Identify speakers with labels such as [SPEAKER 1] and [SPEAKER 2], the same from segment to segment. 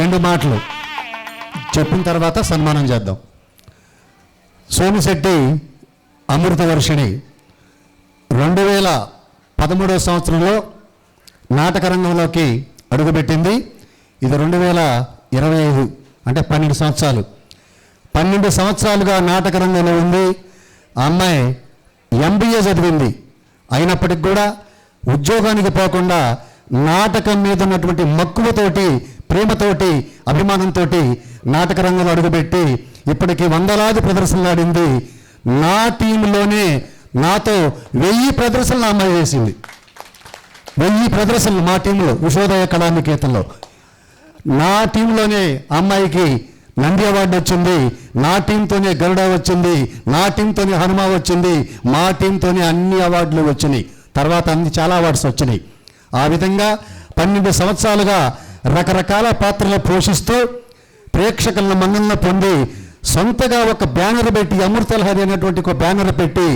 [SPEAKER 1] రెండు మాటలు. చెప్పిన తర్వాత సన్మానం చేద్దాం. సోమిశెట్టి అమృతవర్షిణి రెండు వేల పదమూడవ సంవత్సరంలో నాటక రంగంలోకి అడుగుపెట్టింది. ఇది రెండు వేల ఇరవై ఐదు అంటే పన్నెండు సంవత్సరాలు. పన్నెండు సంవత్సరాలుగా నాటక రంగంలో ఉంది. ఆ అమ్మాయి ఎంబీఏ చదివింది. అయినప్పటికి కూడా ఉద్యోగానికి పోకుండా నాటకం మీద ఉన్నటువంటి మక్కువతోటి ప్రేమతోటి అభిమానంతో నాటక రంగంలో అడుగుపెట్టి ఇప్పటికి వందలాది ప్రదర్శనలు ఆడింది. నా టీంలోనే నాతో వెయ్యి ప్రదర్శనలు అమ్మాయి చేసింది. వెయ్యి ప్రదర్శనలు మా టీంలో ఉషోదయ కళానికేతన్లో. నా టీంలోనే అమ్మాయికి నంది అవార్డు వచ్చింది. నా టీంతోనే గరుడ వచ్చింది. నా టీంతోనే హనుమ వచ్చింది. మా టీంతోనే అన్ని అవార్డులు వచ్చినాయి. తర్వాత అన్ని చాలా అవార్డ్స్ వచ్చినాయి. ఆ విధంగా పన్నెండు సంవత్సరాలుగా రకరకాల పాత్రలు పోషిస్తూ ప్రేక్షకులను మన్నలను పొంది సొంతగా ఒక బ్యానర్ పెట్టి అమృతలహరి అనేటువంటి ఒక బ్యానర్ పెట్టి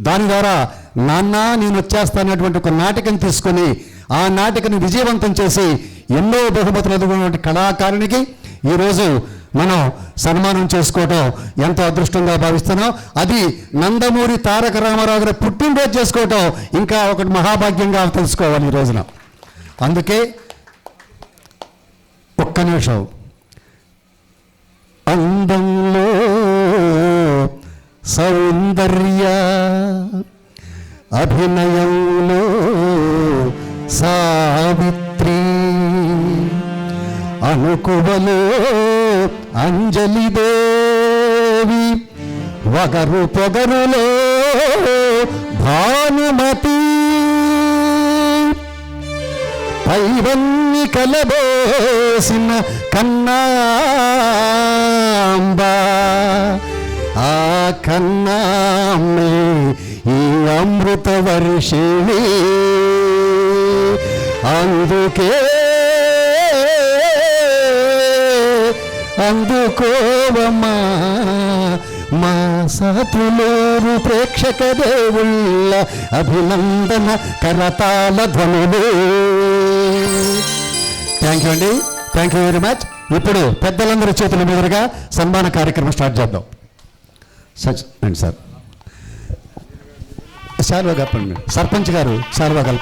[SPEAKER 1] దాని ద్వారా నాన్న నేను వచ్చేస్తానటువంటి ఒక నాటకం తీసుకొని ఆ నాటకని విజయవంతం చేసి ఎన్నో బహుమతులు అందుకున్నటువంటి కళాకారునికి ఈరోజు మనం సన్మానం చేసుకోవటం ఎంతో అదృష్టంగా భావిస్తున్నాం. అది నందమూరి తారక రామారావు గారి పుట్టినరోజు చేసుకోవటం ఇంకా ఒకటి మహాభాగ్యంగా తెలుసుకోవాలి ఈ రోజున. అందుకే ఒక్క నిమిషం. అందంలో సౌందర్య అభినయంలో సావిత్రి అనుకువలో అంజలిదేవి వగరు పొగరులో భానుమతి పైవన్ని కలబోసిన కన్నాంబ. ఆ కన్నామ్మే ఈ అమృత వర్షిణి. అందుకే అందుకోవమ్మా మా సాతులేరు ప్రేక్షక దేవుళ్ళ అభినందన కరతాల ధ్వనులు. థ్యాంక్ యూ అండి. థ్యాంక్ యూ వెరీ మచ్ ఇప్పుడు పెద్దలందరి చేతుల మీదుగా సన్మాన కార్యక్రమం స్టార్ట్ చేద్దాం. సచ్ అండి సార్. శాల్వా కప్పండి. సర్పంచ్ గారు శాల్వా కల్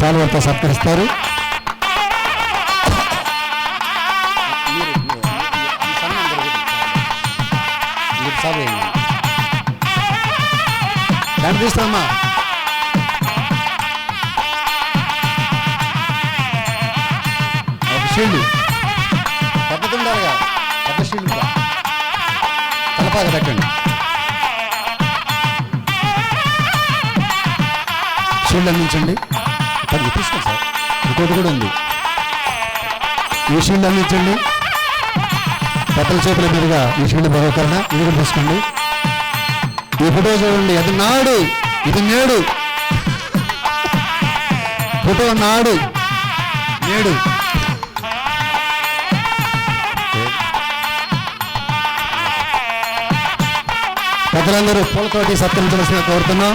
[SPEAKER 1] శాల్వాతో సత్కరిస్తారు. కనిపిస్తామా షీల్డ్. పెద్ద తలపాక పెట్టండి. షీల్డ్ అందించండి. పది తీసుకోండి సార్. ఇంకోటి కూడా ఉంది. ఈ షీల్డ్ అందించండి. పెద్దల చేతుల మీదుగా ఈ షీల్డ్ బహుకరణ. ఇది కూడా తీసుకోండి. ఈ ఫోటో చూడండి. అది నాడు. ఇది నేడు. ఫోటో నాడు. నేడు. ప్రజలందరూ పూలతోటి సత్కరించవలసిన కోరుతున్నాం.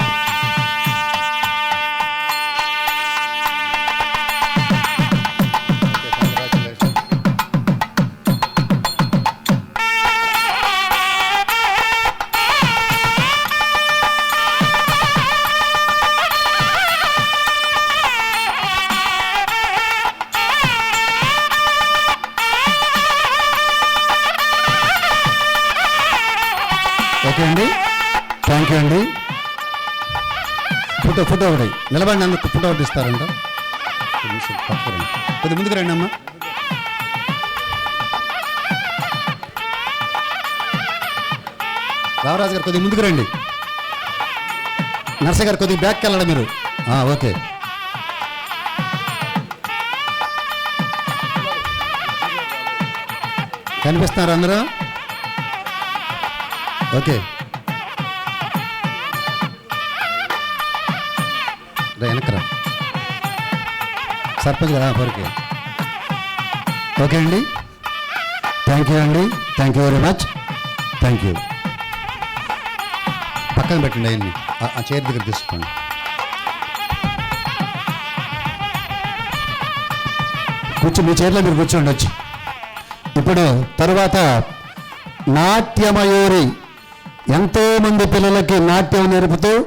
[SPEAKER 1] ఓకే అండి. థ్యాంక్ యూ అండి. ఫోటో ఫోటో ఒకటి. నిలబడి నన్ను ఫోటో ఒకటి ఇస్తారంట. కొద్ది ముందుకు రండి అమ్మా. రామరాజు గారు కొద్దిగా ముందుకు రండి. నర్స గారు కొద్దిగా బ్యాక్కి వెళ్ళండి మీరు. ఓకే. కనిపిస్తున్నారు అందరూ? ఓకే. వెనకరా సర్పంచ్ కదా పొరికి ఓకే అండి. థ్యాంక్ యూ అండి. Thank you very much. Thank you. పక్కన పెట్టండి అవన్నీ ఆ- చైర్ దగ్గర తీసుకోండి. కూర్చో మీ చైర్లో మీరు కూర్చోండి వచ్చి. ఇప్పుడు తరువాత నాట్యమయూరి ఎంతో మంది పిల్లలకి నాట్యం నేర్పుతూ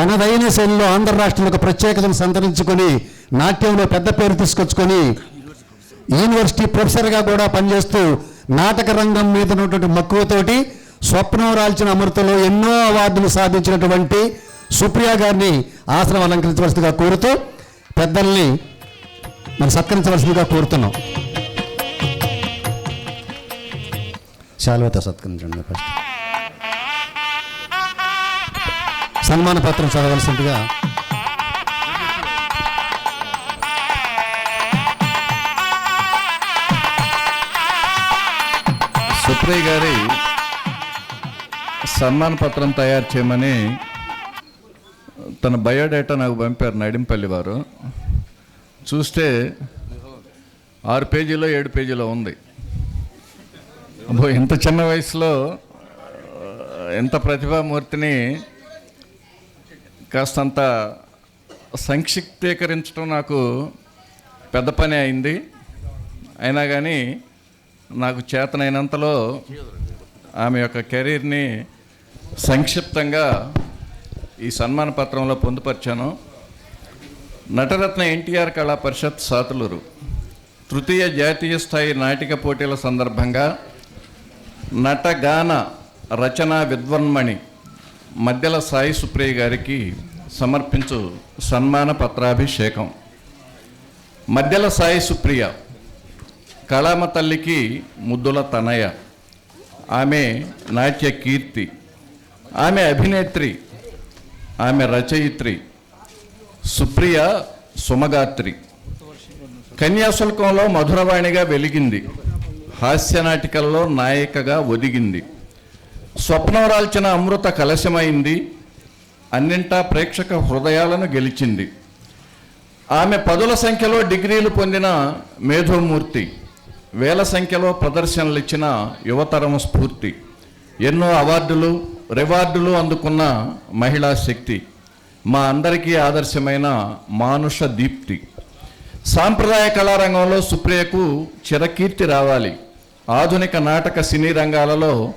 [SPEAKER 1] తనదైన శైలిలో ఆంధ్ర రాష్ట్రంలో ఒక ప్రత్యేకతను సంతరించుకొని నాట్యంలో పెద్ద పేరు తీసుకొచ్చుకొని యూనివర్సిటీ ప్రొఫెసర్గా కూడా పనిచేస్తూ నాటక రంగం మీద ఉన్నటువంటి మక్కువతోటి స్వప్నం రాల్చిన అమృతలో ఎన్నో అవార్డులు సాధించినటువంటి సుప్రియ గారిని ఆసనం అలంకరించవలసిందిగా కోరుతూ పెద్దల్ని మనం సత్కరించవలసిందిగా కోరుతున్నాం. శాలువతో సత్కరించండి ఫస్ట్. సన్మాన పత్రం చదవలసిందిగా
[SPEAKER 2] సుప్రియ గారి సన్మాన పత్రం తయారు చేయమని తన బయోడేటా నాకు పంపారు నడింపల్లి వారు. చూస్తే ఆరు పేజీలో ఏడు పేజీలో ఉంది. అబ్బో ఇంత చిన్న వయసులో ఎంత ప్రతిభామూర్తిని కాస్తంత సంక్షిప్తీకరించడం నాకు పెద్ద పని అయింది. అయినా కానీ నాకు చేతనైనంతలో ఆమె యొక్క కెరీర్ని సంక్షిప్తంగా ఈ సన్మాన పత్రంలో పొందుపరిచాను. నటరత్న ఎన్టీఆర్ కళా పరిషత్ సాతులూరు. తృతీయ జాతీయ స్థాయి నాటిక పోటీల సందర్భంగా నటగాన రచన విద్వన్మణి మధ్యల సాయి సుప్రియ గారికి సమర్పించు సన్మాన పత్రాభిషేకం. మధ్యల సాయి సుప్రియ కళామ తల్లికి ముద్దుల తనయ ఆమె నాట్య కీర్తి ఆమె అభినేత్రి ఆమె రచయిత్రి సుప్రియ సుమగాత్రి. కన్యాశుల్కంలో మధురవాణిగా వెలిగింది. హాస్యనాటికల్లో నాయికగా ఒదిగింది. స్వప్నం రాల్చిన అమృత కలశమైంది అన్నింటా ప్రేక్షక హృదయాలను గెలిచింది. ఆమె పదుల సంఖ్యలో డిగ్రీలు పొందిన మేధోమూర్తి వేల సంఖ్యలో ప్రదర్శనలు ఇచ్చిన యువతరం స్ఫూర్తి ఎన్నో అవార్డులు రివార్డులు అందుకున్న మహిళా శక్తి మా అందరికీ ఆదర్శమైన మానుష దీప్తి. సాంప్రదాయ కళారంగంలో సుప్రియకు చిరకీర్తి రావాలి. ఆధునిక నాటక సినీ రంగాలలో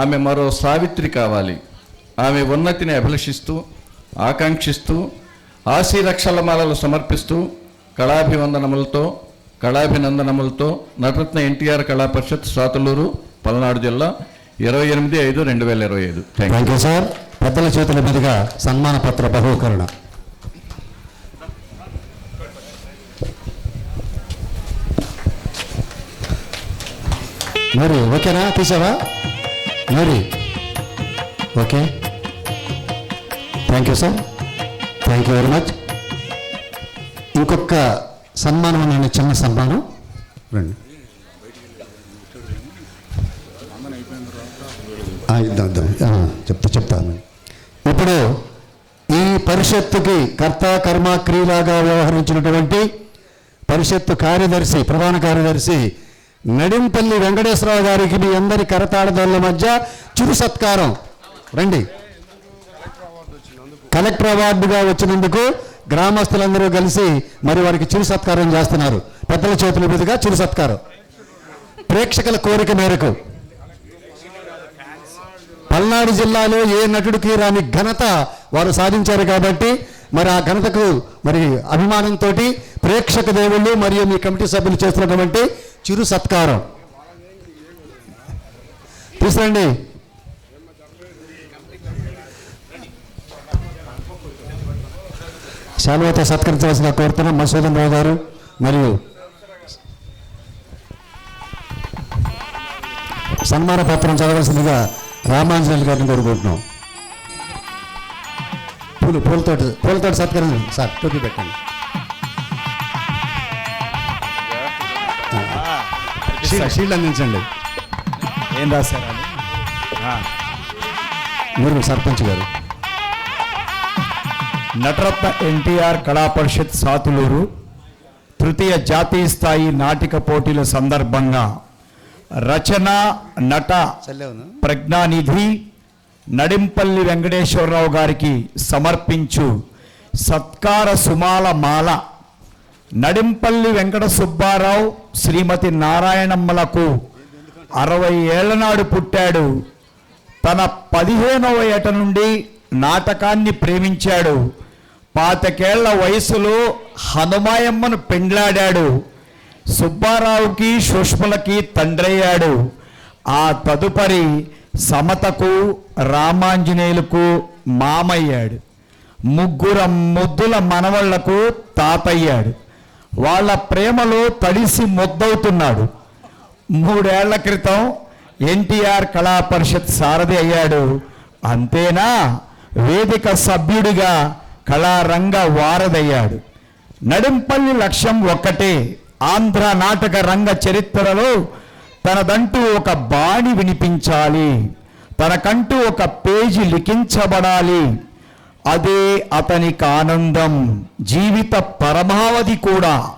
[SPEAKER 2] ఆమె మరో సావిత్రి కావాలి. ఆమె ఉన్నతిని అభిలషిస్తూ ఆకాంక్షిస్తూ ఆశీరక్షలమాలలు సమర్పిస్తూ కళాభివందనములతో కళాభినందనములతో నటరత్న ఎన్టీఆర్ కళా పరిషత్ సాతులూరు పల్నాడు జిల్లా ఇరవై ఎనిమిది ఐదు రెండు వేల ఇరవై ఐదు. థ్యాంక్ యూ
[SPEAKER 1] సార్ పెద్దల చేతుల మీదుగా సన్మాన పత్ర బహుకరణ. మరి ఓకేనా? తీసావా? మరి okay thank you sir thank you very much ఇంకొక సన్మానం ఉందండి చిన్న సన్మానం. రండి. ఇద్దాం చెప్తా చెప్తాను ఇప్పుడు ఈ పరిషత్తుకి కర్త కర్మ క్రియలాగా వ్యవహరించినటువంటి పరిషత్తు కార్యదర్శి ప్రధాన కార్యదర్శి నడింపల్లి వెంకటేశ్వరరావు గారికి మీ అందరి కరతాళదారుల మధ్య చిరు సత్కారం. రండి. కలెక్టర్ అవార్డుగా వచ్చినందుకు గ్రామస్తులందరూ కలిసి మరి వారికి చిరు సత్కారం చేస్తున్నారు. పెద్దల చేతుల మీదుగా చిరు సత్కారం. ప్రేక్షకుల కోరిక మేరకు. పల్నాడు జిల్లాలో ఏ నటుడికి రాని ఘనత వారు సాధించారు కాబట్టి మరి ఆ ఘనతకు మరి అభిమానంతో ప్రేక్షక దేవుళ్ళు మరియు మీ కమిటీ సభ్యులు చేస్తున్నటువంటి చిరు సత్కారం. తీసురండి శాలువతో సత్కరించవలసిన కోరుతున్నాం మసూదన్ రావు గారు మరియు సన్మాన పత్రం చదవలసిందిగా రామాంజనేయులు గారిని కోరుకుంటున్నాం. పూలు పూలతోటి పూలతోటి సత్కరించండి. సార్ టోపీ పెట్టండి. షీల్డ్ అందించండి.
[SPEAKER 3] ఏం రాశారు.
[SPEAKER 1] మీరు సర్పంచ్ గారు.
[SPEAKER 3] నటరత్న ఎన్టీఆర్ కళా పరిషత్ సాతులూరు తృతీయ జాతీయ స్థాయి నాటిక పోటీల సందర్భంగా రచన నట ప్రజ్ఞానిధి నడింపల్లి వెంకటేశ్వరరావు గారికి సమర్పించు సత్కార సుమాల మాల నడింపల్లి వెంకట సుబ్బారావు శ్రీమతి నారాయణమ్మలకు అరవై ఏళ్ళ నాడు పుట్టాడు. తన పదిహేనవ ఏట నుండి నాటకాన్ని ప్రేమించాడు. పాతకేళ్ళ వయసులో హనుమాయమ్మను పెండ్లాడాడు. సుబ్బారావుకి సుష్మలకి తండ్రయ్యాడు. ఆ తదుపరి సమతకు రామాంజనేయులకు మామయ్యాడు. ముగ్గురం ముద్దుల మనవళ్ళకు తాతయ్యాడు. వాళ్ళ ప్రేమలో తడిసి ముద్దవుతున్నాడు. మూడేళ్ళ క్రితం ఎన్టీఆర్ కళా పరిషత్ సారథి అయ్యాడు. అంతేనా? వేదిక సభ్యుడిగా కళారంగ వారధయ్యాడు. నడింపల్లి లక్ష్యం ఒక్కటే ఆంధ్ర నాటక రంగ చరిత్రలో తనదంటూ ఒక బాణి వినిపించాలి. తనకంటూ ఒక పేజీ లిఖించబడాలి. అదే అతనికి ఆనందం జీవిత పరమావధి కూడా.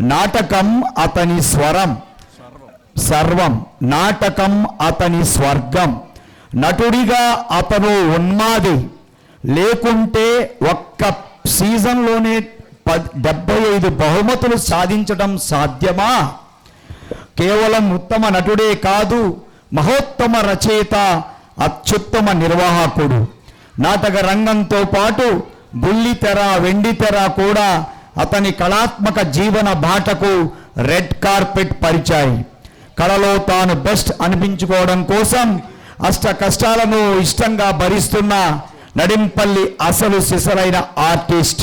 [SPEAKER 3] నాటకం అతని స్వరం. సర్వం. నాటకం అతని స్వర్గం. నటుడిగా అతను ఉన్మాది. లేకుంటే ఒక్క సీజన్లోనే పద్ డెబ్బై ఐదు బహుమతులు సాధించడం సాధ్యమా? కేవలం ఉత్తమ నటుడే కాదు మహోత్తమ రచయిత అత్యుత్తమ నిర్వాహకుడు. నాటక రంగంతో పాటు బుల్లితెర వెండితెర కూడా అతని కళాత్మక జీవన బాటకు రెడ్ కార్పెట్ పరిచాయి. కళలో తాను బెస్ట్ అనిపించుకోవడం కోసం అష్ట కష్టాలను ఇష్టంగా భరిస్తున్న నడింపల్లి అసలు సిసలైన ఆర్టిస్ట్.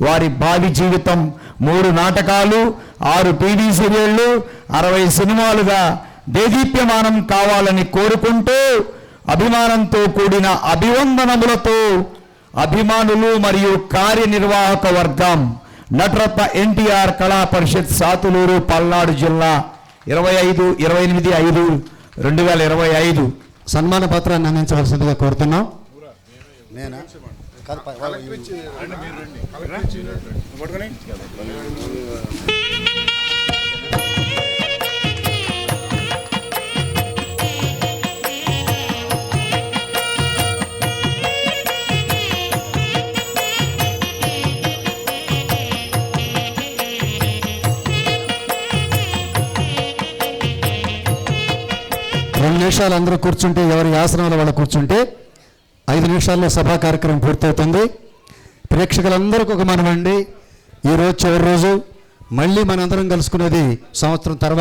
[SPEAKER 3] వారి భావి జీవితం మూడు నాటకాలు ఆరు టీవీ సీరియళ్ళు అరవై సినిమాలుగా దేదీప్యమానం కావాలని కోరుకుంటూ అభిమానంతో కూడిన అభివందనములతో అభిమానులు మరియు కార్యనిర్వాహక వర్గం నటరత్న ఎన్టీఆర్ కళా పరిషత్ సాతులూరు పల్నాడు జిల్లా ఇరవై ఐదు ఇరవై ఎనిమిది ఐదు రెండు వేల ఇరవై ఐదు.
[SPEAKER 1] సన్మాన పత్రాన్ని అందించవలసిందిగా కోరుతున్నాం. నిమిషాలు అందరూ కూర్చుంటే ఎవరి ఆసనాలు వాళ్ళు కూర్చుంటే ఐదు నిమిషాల్లో సభా కార్యక్రమం పూర్తవుతుంది. ప్రేక్షకులందరికీ ఒక మనమండి ఈరోజు చివరి రోజు. మళ్ళీ మనందరం కలుసుకునేది సంవత్సరం తర్వాత.